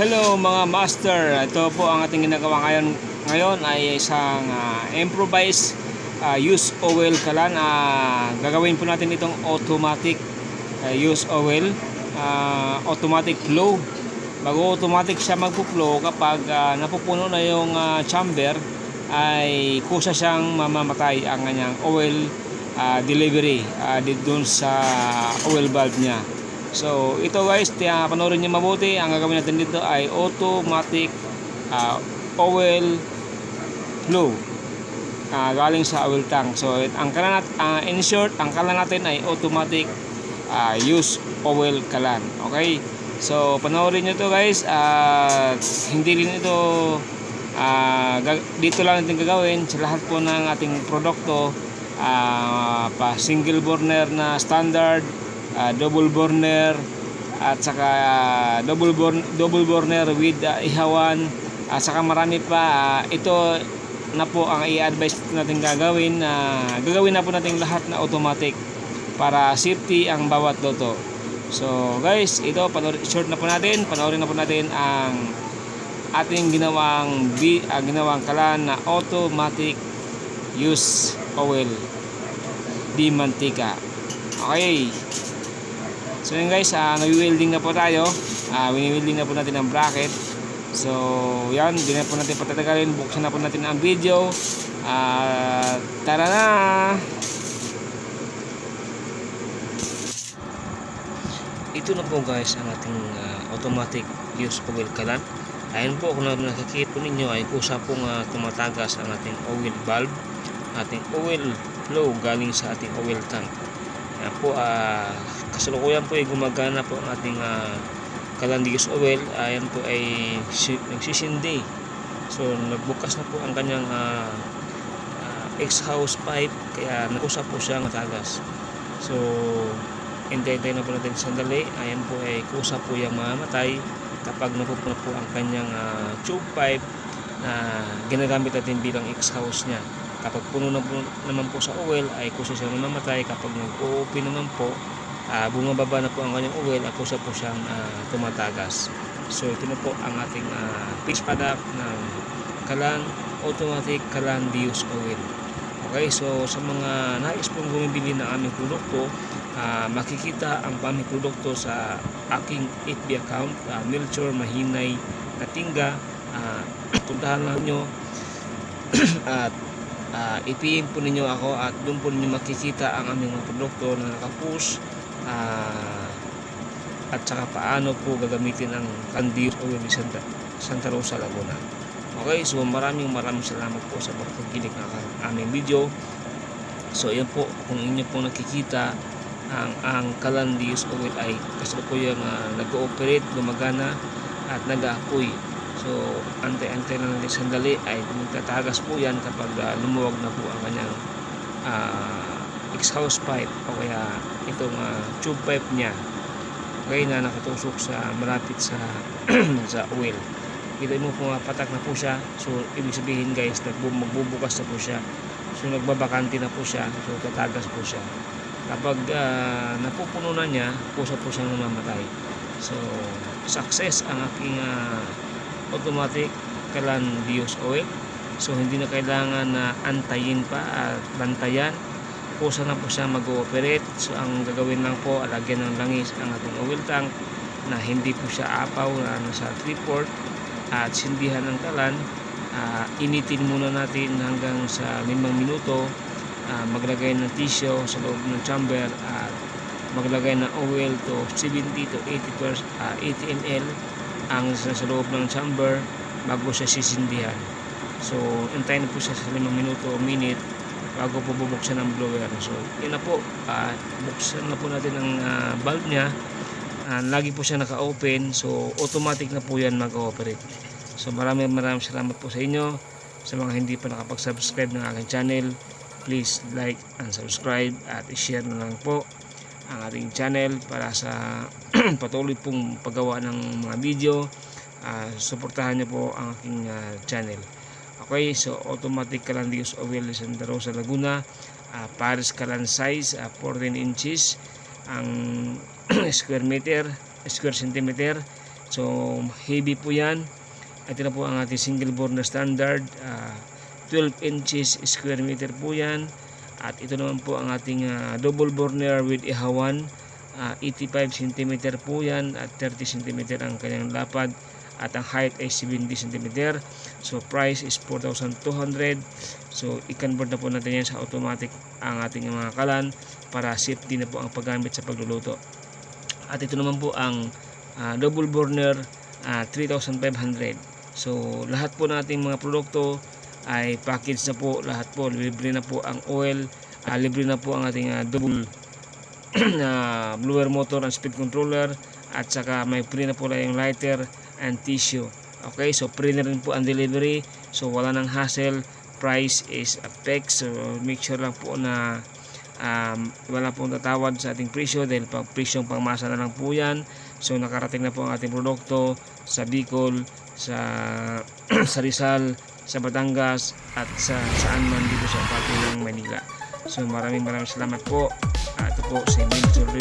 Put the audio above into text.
Hello mga master, ito po ang ating ginagawa ngayon ngayon ay isang ah, improvised ah, use oil kalan. Ah, gagawin po natin itong automatic ah, use oil, ah, automatic flow. Bago automatic siya magpo-flow kapag ah, napupuno na yung ah, chamber ay kusa siyang mamamatay ang kanyang oil ah, delivery ah, dito sa oil valve niya. So, ito guys, tiya, panoorin niyo mabuti. Ang gagawin natin dito ay automatic ah, oil flow ah, galing sa oil tank. So, it- ang kalan nat, ah, in short, ang kalan natin ay automatic ah, use oil kalan. Okay? So, panoorin niyo to guys. At hindi rin ito gag- dito lang natin gagawin sa lahat po ng ating produkto ah, pa single burner na standard ah, double burner at saka ah, double burn double burner with ah, ihawan. At saka marami pa Ah, ito na po ang i-advise natin gagawin. Na gagawin na po natin lahat na automatic para safety ang bawat loto. So guys ito panoorin short na po natin. Panoorin na po natin ang ating ginawang ah, ginawang kalan na automatic use oil. Di mantika. Okay So yun guys, uh, nag-welding na po tayo. Uh, wini-welding na po natin ang bracket. So yan, hindi na po natin patatagalin. Buksan na po natin ang video. Uh, tara na! Ito na po guys ang ating ah, automatic use oil kalan. Ayun po kung nakikita po ninyo ay kusa pong ah, tumatagas ang ating oil valve. Ating oil flow galing sa ating oil tank. Yan po, ah, kasalukuyan po ay gumagana po ang ating uh, Calandis oil. Ayan po ay si- nagsisindi. So, nagbukas na po ang kanyang ah, ah, ex-house pipe kaya nakusa po siya matagas. So, hintay-hintay na po natin sandali. Ayan po ay kusa po yung mamamatay kapag napupuno po ang kanyang ah, tube pipe na ginagamit natin bilang ex-house niya kapag puno na po, naman po sa oil ay kusa siya mamamatay kapag nag-open naman po ah, bumababa na po ang kanyang oil at kusa po siyang ah, tumatagas. So ito na po ang ating uh, pitch product ng Kalan Automatic Kalan Dius Oil. Okay so sa mga nais pong bumibili ng aming produkto ah, makikita ang aming produkto sa aking FB account uh, Melchor Mahinay Natinga Ah, puntahan lang nyo. At uh, i-PM po ninyo ako at doon po ninyo makikita ang aming mga produkto na nakapush ah, at saka paano po gagamitin ang Candir Oil Santa, Santa Rosa Laguna. Okay so maraming maraming salamat po sa pagpagilig ng aming video. So yan po kung inyo po nakikita ang ang Calandius oil ay kasalukuyang uh, nag-ooperate, gumagana at nag-aapoy. So, antay-antay lang natin sandali ay magtatagas po yan kapag uh, lumuwag na po ang kanyang uh, ex-house pipe o kaya itong uh, tube pipe niya. Okay na nakatusok sa malapit sa sa oil. Kita mo po patak na po siya. So ibig sabihin guys magbubukas na po siya. So nagbabakante na po siya. So tatagas po siya. Kapag uh, napupuno na niya pusa po siyang namamatay so success ang aking uh, automatic kalan Dios oil. So hindi na kailangan na antayin pa at bantayan kusa na po siya mag-ooperate. So ang gagawin lang po alagyan ng langis ang ating oil tank na hindi po siya apaw na nasa 3 port at sindihan ng kalan ah, initin muna natin hanggang sa 5 minuto. Ah, maglagay ng tissue sa loob ng chamber at maglagay ng oil to 70 to 80 per, ah, 80 ml ang sa, loob ng chamber bago siya sisindihan. So, hintayin na po siya sa 5 minuto o minute bago po bubuksan ang blower. So, yun na po. ah, buksan na po natin ang ah, valve niya. Ah, lagi po siya naka-open. So, automatic na po yan mag-ooperate. So, maraming maraming salamat po sa inyo. Sa mga hindi pa nakapag-subscribe ng aking channel, please like and subscribe at i-share na lang po ang ating channel para sa patuloy pong paggawa ng mga video uh, suportahan niyo po ang aking ah, channel okay so automatic Calandius oil de Santa Rosa Laguna uh, Paris Calan size ah, 14 inches ang square meter square centimeter So heavy po yan. Ito na po ang ating single burner standard. ah, 12 inches square meter po yan. At ito naman po ang ating ah, double burner with ihawan. Ah, 85 cm po yan at 30 cm ang kanyang lapad at ang height ay 70 cm. So price is 4,200. So i-convert na po natin yan sa automatic ang ating mga kalan para safety na po ang paggamit sa pagluluto. At ito naman po ang ah, double burner ah, 3,500. So lahat po nating mga produkto ay package na po lahat po libre na po ang oil ah, libre na po ang ating ah, double na blower motor and speed controller at saka may free na po lang yung lighter and tissue. Okay so free na rin po ang delivery. So wala nang hassle. Price is a fix so make sure lang po na um, wala pong tatawad sa ating presyo dahil pang presyong pangmasa na lang po yan. So nakarating na po ang ating produkto sa Bicol sa sa Rizal sa Batangas at sa saan man dito sa parte ng Manila so maraming maraming salamat po. Ah, ito po si Milton Rivera